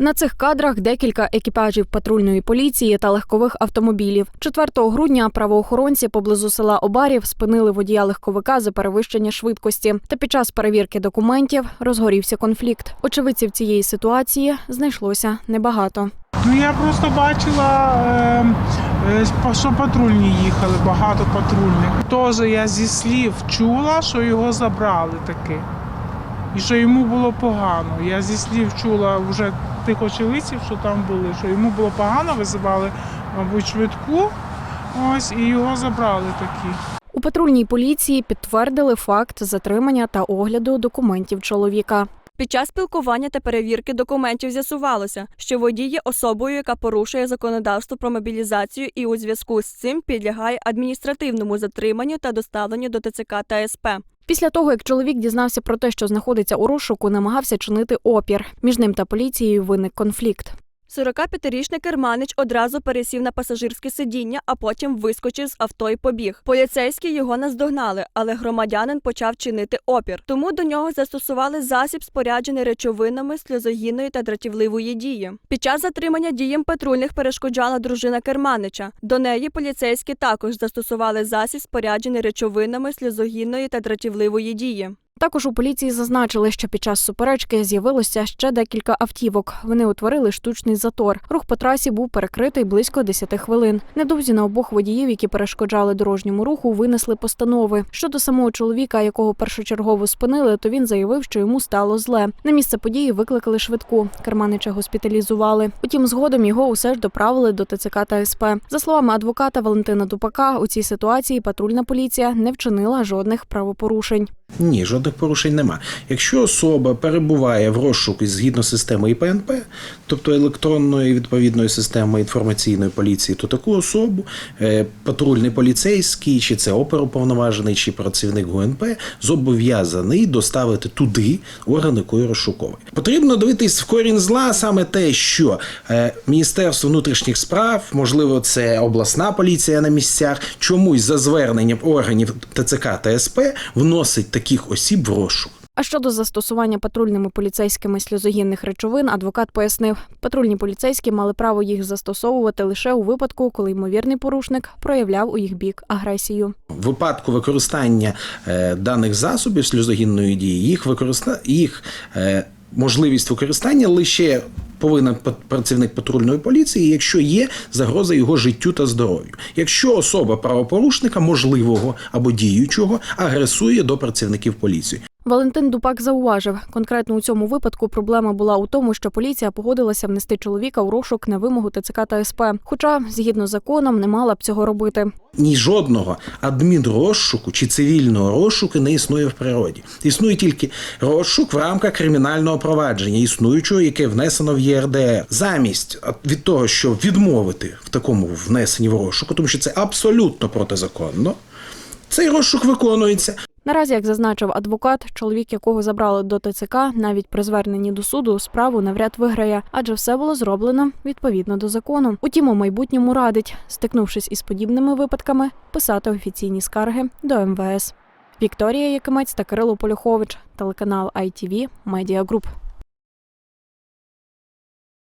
На цих кадрах декілька екіпажів патрульної поліції та легкових автомобілів. 4 грудня правоохоронці поблизу села Обарів спинили водія легковика за перевищення швидкості. Та під час перевірки документів розгорівся конфлікт. Очевидців цієї ситуації знайшлося небагато. Ну я просто бачила, е, е, що патрульні їхали, багато патрульних. Теж я зі слів чула, що його забрали таки. І що йому було погано. Я зі слів чула вже тих очевидців, що там були, що йому було погано, визивали, мабуть, швидку. Ось і його забрали такі. У патрульній поліції підтвердили факт затримання та огляду документів чоловіка. Під час спілкування та перевірки документів з'ясувалося, що водій є особою, яка порушує законодавство про мобілізацію і у зв'язку з цим підлягає адміністративному затриманню та доставленню до ТЦК та СП. Після того, як чоловік дізнався про те, що знаходиться у розшуку, намагався чинити опір. Між ним та поліцією виник конфлікт. 45-річний керманич одразу пересів на пасажирське сидіння, а потім вискочив з авто і побіг. Поліцейські його наздогнали, але громадянин почав чинити опір. Тому до нього застосували засіб, споряджений речовинами сльозогінної та дратівливої дії. Під час затримання діям патрульних перешкоджала дружина керманича. До неї поліцейські також застосували засіб, споряджений речовинами сльозогінної та дратівливої дії. Також у поліції зазначили, що під час суперечки з'явилося ще декілька автівок. Вони утворили штучний затор. Рух по трасі був перекритий близько 10 хвилин. Недовзі на обох водіїв, які перешкоджали дорожньому руху, винесли постанови. Щодо самого чоловіка, якого першочергово спинили, то він заявив, що йому стало зле. На місце події викликали швидку. Керманича госпіталізували. Утім, згодом його усе ж доправили до ТЦК та СП. За словами адвоката Валентина Дупака, у цій ситуації патрульна поліція не вчинила жодних правопорушень. Ні, жодних порушень нема. Якщо особа перебуває в розшуку згідно системи ІПНП, тобто електронної відповідної системи інформаційної поліції, то таку особу е, патрульний поліцейський, чи це оперуповноважений, чи працівник ГУНП зобов'язаний доставити туди орган якої розшуковує. Потрібно дивитись в корінь зла саме те, що е, Міністерство внутрішніх справ, можливо, це обласна поліція на місцях, чомусь за зверненням органів ТЦК та СП вносить таких осіб в розшук. А щодо застосування патрульними поліцейськими сльозогінних речовин, адвокат пояснив, патрульні поліцейські мали право їх застосовувати лише у випадку, коли ймовірний порушник проявляв у їх бік агресію. В випадку використання е, даних засобів сльозогінної дії, їх використа... їх е, можливість використання лише повинен працівник патрульної поліції, якщо є загроза його життю та здоров'ю. Якщо особа правопорушника, можливого або діючого, агресує до працівників поліції. Валентин Дупак зауважив, конкретно у цьому випадку проблема була у тому, що поліція погодилася внести чоловіка у розшук на вимогу ТЦК та СП, хоча згідно з законом не мала б цього робити. Ні жодного адмінрозшуку чи цивільного розшуку не існує в природі. Існує тільки розшук в рамках кримінального провадження, існуючого, яке внесено в ЄРДР. Замість від того, щоб відмовити в такому внесенні в розшуку, тому що це абсолютно протизаконно. Цей розшук виконується. Наразі, як зазначив адвокат, чоловік, якого забрали до ТЦК, навіть при зверненні до суду справу навряд виграє, адже все було зроблено відповідно до закону. Утім, у майбутньому радить, стикнувшись із подібними випадками, писати офіційні скарги до МВС. Вікторія Якимець та Кирило Полюхович, телеканал ITV Media Group.